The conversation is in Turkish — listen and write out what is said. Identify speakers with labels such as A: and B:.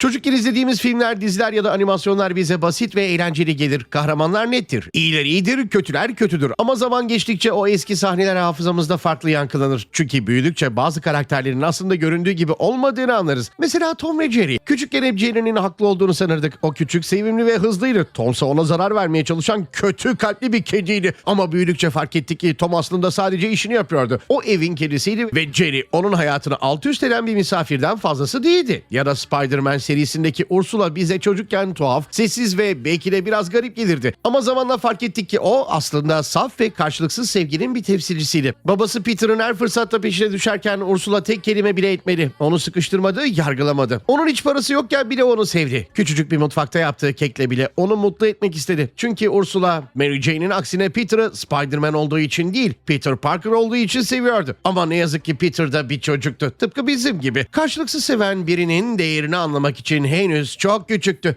A: Çocukken izlediğimiz filmler, diziler ya da animasyonlar bize basit ve eğlenceli gelir. Kahramanlar nettir. İyiler iyidir, kötüler kötüdür. Ama zaman geçtikçe o eski sahneler hafızamızda farklı yankılanır. Çünkü büyüdükçe bazı karakterlerin aslında göründüğü gibi olmadığını anlarız. Mesela Tom ve Jerry. Küçükken hep Jerry'nin haklı olduğunu sanırdık. O küçük, sevimli ve hızlıydı. Tomsa ona zarar vermeye çalışan kötü kalpli bir kediydi. Ama büyüdükçe fark ettik ki Tom aslında sadece işini yapıyordu. O evin kedisiydi ve Jerry onun hayatını alt üst eden bir misafirden fazlası değildi. Ya da Spider-Man serisindeki Ursula bize çocukken tuhaf, sessiz ve belki de biraz garip gelirdi. Ama zamanla fark ettik ki o aslında saf ve karşılıksız sevginin bir temsilcisiydi. Babası Peter'ın her fırsatta peşine düşerken Ursula tek kelime bile etmedi. Onu sıkıştırmadı, yargılamadı. Onun hiç parası yokken bile onu sevdi. Küçücük bir mutfakta yaptığı kekle bile onu mutlu etmek istedi. Çünkü Ursula, Mary Jane'in aksine Peter'ı Spider-Man olduğu için değil, Peter Parker olduğu için seviyordu. Ama ne yazık ki Peter da bir çocuktu. Tıpkı bizim gibi. Karşılıksız seven birinin değerini anlamak için henüz çok küçüktü.